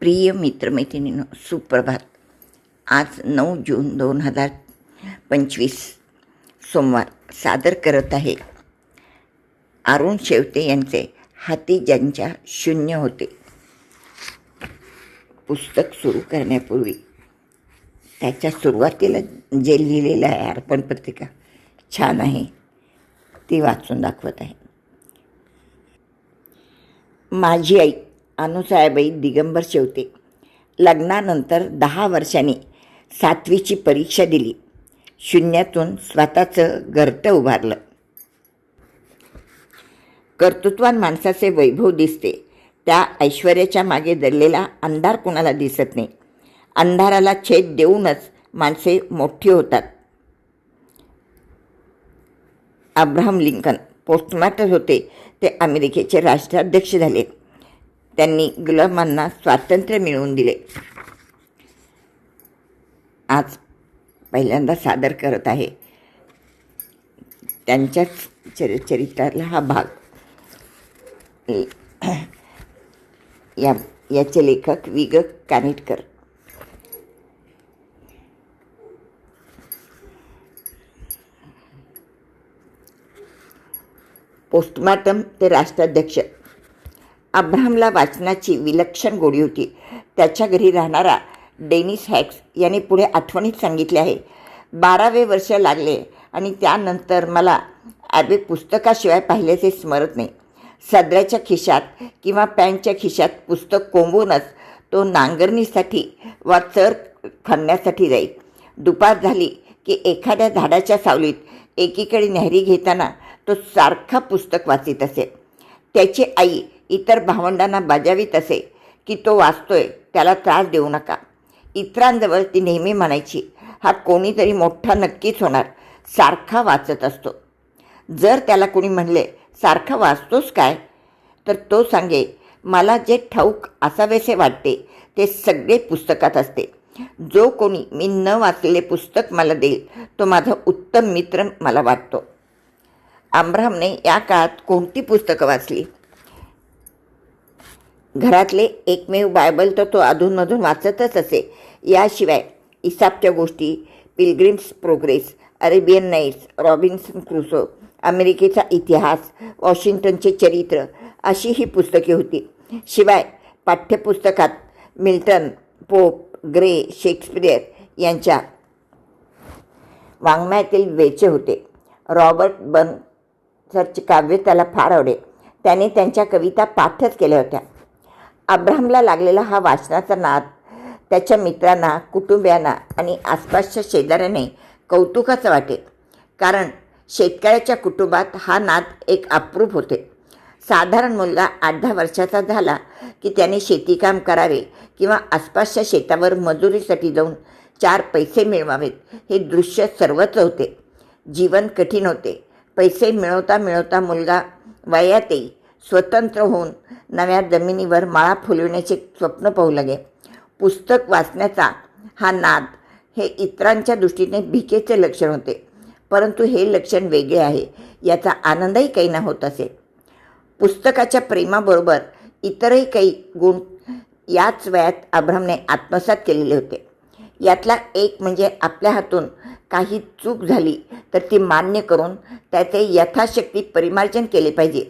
प्रिय मित्रमैत्रिणीनो सुप्रभात. आज नऊ जून दोन हजार पंचवीस सोमवार सादर करत आहे अरुण शेवते यांचे हाती ज्यांच्या शून्य होते. पुस्तक सुरू करण्यापूर्वी त्याच्या सुरुवातीला जे लिहिलेलं आहे अर्पण पत्रिका छान आहे. ती वाचून दाखवत आहे. माझी आई अनुसायाबाई दिगंबर शेवते. लग्नानंतर दहा वर्षांनी सातवीची परीक्षा दिली. शून्यातून स्वतःचं घरटं उभारलं. कर्तृत्वान माणसाचे वैभव दिसते. त्या ऐश्वर्याच्या मागे दडलेला अंधार कुणाला दिसत नाही. अंधाराला छेद देऊनच माणसे मोठी होतात. अब्राहम लिंकन पोस्टमार्टर होते. ते अमेरिकेचे राष्ट्राध्यक्ष झाले. त्यांनी गुलामांना स्वातंत्र्य मिळवून दिले. आज पहिल्यांदा सादर करत आहे. त्यांच्याच चरि चरित्रातला हा भाग. या याचे लेखक वि ग कानिटकर. पोस्टमार्टम ते राष्ट्राध्यक्ष. अब्राहमला वाचनाची विलक्षण गोडी होती. त्याच्या घरी राहणारा डेनिस हॅक्स यांनी पुढे आठवणीत सांगितले आहे. बारावे वर्ष लागले आणि त्यानंतर मला ॲबे पुस्तकाशिवाय पाहिल्याचे स्मरत नाही. सदऱ्याच्या खिशात किंवा पॅन्टच्या खिशात पुस्तक कोंबूनच तो नांगरणीसाठी वा चर खणण्यासाठी जाई. दुपार झाली की एखाद्या झाडाच्या सावलीत एकीकडे नेहरी घेताना तो सारखा पुस्तक वाचित असे. त्याची आई इतर भावंडांना बजावीत असे की तो वाचतोय त्याला त्रास देऊ नका. इतरांजवळ ती नेहमी म्हणायची हा कोणीतरी मोठा नक्कीच होणार सारखा वाचत असतो. जर त्याला कोणी म्हणले सारखा वाचतोस काय? तर तो सांगे मला जे ठाऊक असावेसे वाटते ते सगळे पुस्तकात असते. जो कोणी मी न वाचलेले पुस्तक मला देईल तो माझा उत्तम मित्र मला वाटतो. आंब्रामने या काळात कोणती पुस्तकं वाचली? घरातले एकमेव बायबल तर तो अधूनमधून वाचतच असे. याशिवाय इसापच्या गोष्टी Pilgrim's Progress Arabian Nights Robinson Crusoe अमेरिकेचा इतिहास वॉशिंग्टनचे चरित्र अशी ही पुस्तके होती. शिवाय पाठ्यपुस्तकात मिल्टन पोप ग्रे शेक्सपियर यांच्या वाङ्मयातील वेचे होते. रॉबर्ट बन बर्नसरचे काव्य त्याला फार आवडे. त्याने त्यांच्या कविता पाठच केल्या होत्या. अब्राहमला लागलेला हा वाचनाचा नाद त्याच्या मित्रांना कुटुंबियांना आणि आसपासच्या शेजाऱ्याने कौतुकाचं वाटे. कारण शेतकऱ्याच्या कुटुंबात हा नाद एक अप्रूप होते. साधारण मुलगा आठ दहा वर्षाचा झाला की त्याने शेतीकाम करावे किंवा आसपासच्या शेतावर मजुरीसाठी जाऊन चार पैसे मिळवावेत हे दृश्य सर्वच होते. जीवन कठीण होते. पैसे मिळवता मिळवता मुलगा वयातही स्वतंत्र होऊन नव्या जमिनीवर माळा फुलविण्याचे स्वप्न पाहू लागे. पुस्तक वाचण्याचा हा नाद हे इतरांच्या दृष्टीने भिकेचे लक्षण होते. परंतु हे लक्षण वेगळे आहे याचा आनंदही काही ना होत असे. पुस्तकाच्या प्रेमाबरोबर इतरही काही गुण याच वयात अब्रामने आत्मसात केलेले होते. यातला एक म्हणजे आपल्या हातून काही चूक झाली तर ती मान्य करून त्याचे यथाशक्ती परिमार्जन केले पाहिजे.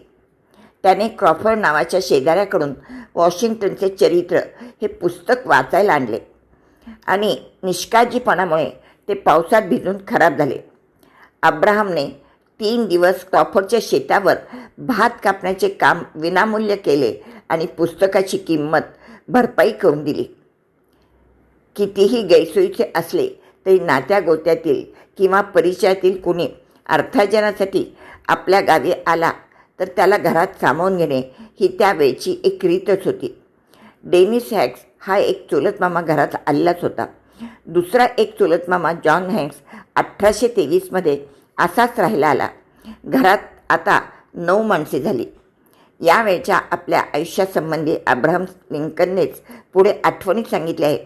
त्याने क्रॉफर्ड नावाच्या शेजाऱ्याकडून वॉशिंग्टनचे चरित्र हे पुस्तक वाचायला आणले आणि निष्काळजीपणामुळे ते पावसात भिजून खराब झाले. अब्राहमने तीन दिवस क्रॉफर्डच्या शेतावर भात कापण्याचे काम विनामूल्य केले आणि पुस्तकाची किंमत भरपाई करून दिली. कितीही गैरसोयीचे असले तरी नात्या गोत्यातील किंवा परिचयातील कुणी अर्थार्जनासाठी आपल्या गावी आला तर त्याला घरात सामावून घेणे ही त्यावेळची एक रीतच होती. डेनिस हॅक्स हा एक चुलत मामा घरात आलेलाच होता. दुसरा एक चुलत मामा जॉन हँक्स अठराशे तेवीसमध्ये असाच राहिला आला. घरात आता नऊ माणसे झाली. यावेळच्या आपल्या आयुष्यासंबंधी अब्राहम लिंकननेच पुढे आठवणीत सांगितले आहे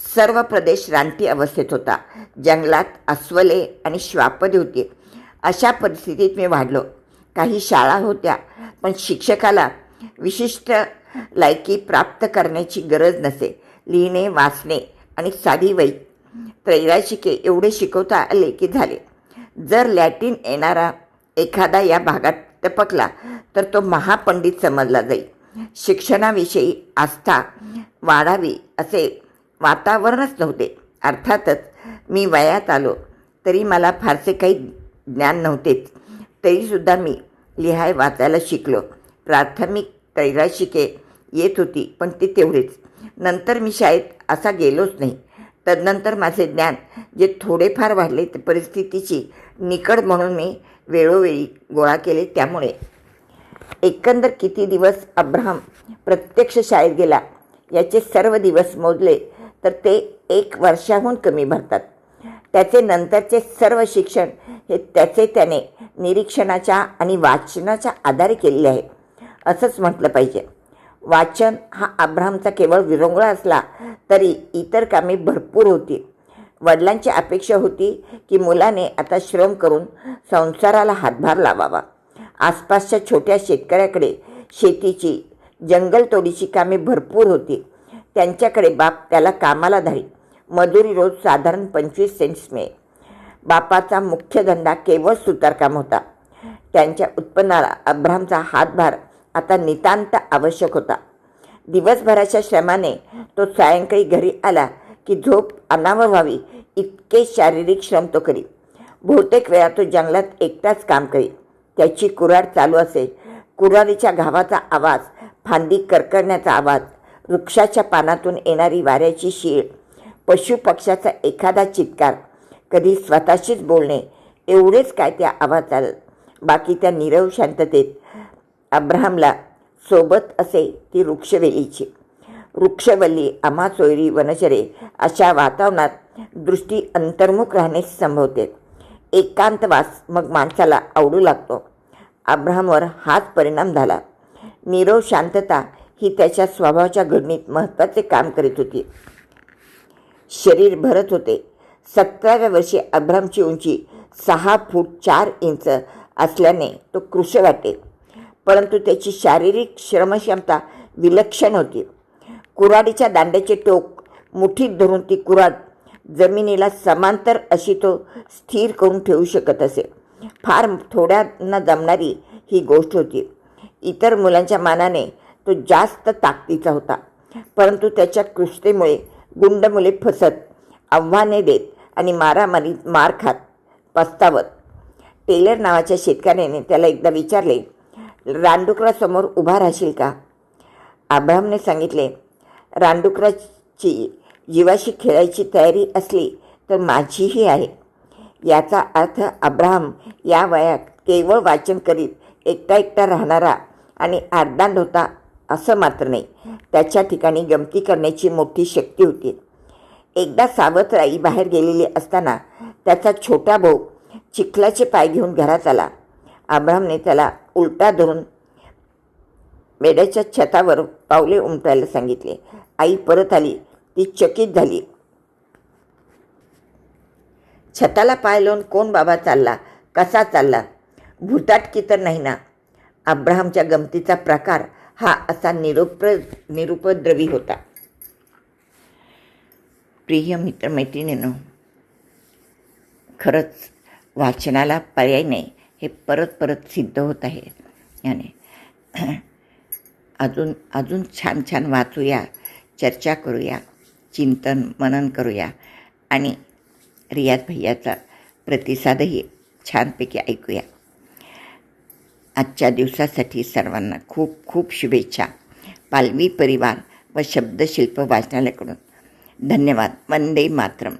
सर्व प्रदेश रानटी अवस्थेत होता. जंगलात अस्वले आणि श्वापदे होती. अशा परिस्थितीत मी वाढलो. काही शाळा होत्या पण शिक्षकाला विशिष्ट लायकी प्राप्त करण्याची गरज नसे. लिहिणे वाचणे आणि साधी वै त्रैराशिके एवढे शिकवता आले की झाले. जर लॅटिन येणारा एखादा या भागात टपकला तर तो महापंडित समजला जाईल शिक्षणाविषयी आस्था वाढावी असे वातावरणच नव्हते. अर्थातच मी वयात आलो तरी मला फारसे काही ज्ञान नव्हतेच तरीसुद्धा मी लिहाय वाचायला शिकलो. प्राथमिक त्रैराशिके येत होती पण ती तेवढीच. नंतर मी शाळेत असा गेलोच नाही. तदनंतर माझे ज्ञान जे थोडेफार वाढले ते परिस्थितीची निकड म्हणून मी वेळोवेळी गोळा केले त्यामुळे. एकंदर किती दिवस अब्राहम प्रत्यक्ष शाळेत गेला याचे सर्व दिवस मोजले तर ते एक वर्षाहून कमी भरतात. त्याचे नंतरचे सर्व शिक्षण हे त्याचे त्याने निरीक्षणाच्या आणि वाचनाच्या आधारे केलेले आहे. असंच म्हटलं पाहिजे. वाचन हा अब्राहमचा केवळ विरंगुळा असला तरी इतर कामे भरपूर होती. वडिलांची अपेक्षा होती की मुलाने आता श्रम करून संसाराला हातभार लावावा. आसपासच्या छोट्या शेतकऱ्याकडे शेतीची जंगलतोडीची कामे भरपूर होती. त्यांच्याकडे बाप त्याला कामाला धाडी मजुरी रोज साधारण पंचवीस सेंट्स मिळे बापाचा मुख्य धंदा केवळ सुतारकाम होता. त्यांच्या उत्पन्नाला अब्रामचा हातभार आता नितांत आवश्यक होता. दिवसभराच्या श्रमाने तो सायंकाळी घरी आला की झोप अनावर व्हावी इतके शारीरिक श्रम तो करी बहुतेक वेळा तो जंगलात एकटाच काम करी त्याची कुऱ्हाड चालू असे कुऱ्हाडीच्या घावाचा आवाज फांदी करकरण्याचा आवाज वृक्षाच्या पानातून येणारी वाऱ्याची शीळ पशुपक्षाचा एखादा चित्कार कधी स्वतःशीच बोलणे एवढेच काय त्या आवाज बाकी त्या निरव शांततेत अब्राहमला सोबत असे ती वृक्षवेलीची. वृक्षवल्ली आम्हा सोयरी वनचरे अशा वातावरणात दृष्टी अंतर्मुख राहणे संभवते. एकांतवास मग माणसाला आवडू लागतो. अब्राहमवर हाच परिणाम झाला. नीरव शांतता ही त्याच्या स्वभावाच्या घडणीत महत्त्वाचे काम करीत होती. शरीर भरत होते. सतराव्या वर्षी अब्रामची उंची सहा फूट चार इंच असल्याने तो कृश वाटे. परंतु त्याची शारीरिक श्रमक्षमता विलक्षण होती. कुऱ्हाडीच्या दांड्याचे टोक मुठीत धरून ती कुऱ्हाड जमिनीला समांतर अशी तो स्थिर करून ठेवू शकत असे. फार थोड्यांना जमणारी ही गोष्ट होती. इतर मुलांच्या मानाने तो जास्त ताकदीचा होता. परंतु त्याच्या कृष्टेमुळे गुंड मुले फसत आव्हाने देत आणि मारामारीत मार खात पस्तावत. टेलर नावाच्या शेतकऱ्याने त्याला एकदा विचारले रानडुकरासमोर उभा राहशील का? आब्रामने सांगितले रानडुकराची जीवाशी खेळायची तयारी असली तर माझीही आहे. याचा अर्थ अब्राहम या वयात केवळ वाचन करीत एकटा एकटा राहणारा आणि आरदांड होता असं मात्र नाही. त्याच्या ठिकाणी गमती करण्याची मोठी शक्ती होती. एकदा सावतराई बाहेर गेलेली असताना त्याचा छोटा भाऊ चिखलाचे पाय घेऊन घरात आला. अब्राहमने त्याला उलटा धरून मेड्याच्या छतावर पावले उमटायला सांगितले. आई परत आली. ती चकित झाली. छताला पाय लावून कोण बाबा चालला? कसा चालला? भूताटकी तर नाही ना? अब्राहमच्या गमतीचा प्रकार हा असा निरुप्र निरुपद्रवी होता. प्रिय मित्रमैत्रिणीनं खरंच वाचनाला पर्याय नाही. हे परत परत सिद्ध होत आहे. याने अजून अजून छान छान वाचूया चर्चा करूया चिंतन मनन करूया आणि रियाज भैयाचा प्रतिसादही छानपैकी ऐकूया. आजच्या दिवसासाठी सर्वांना खूप खूप शुभेच्छा. पालवी परिवार व शब्दशिल्प वाचनालयाकडून. धन्यवाद. वंदे मातरम.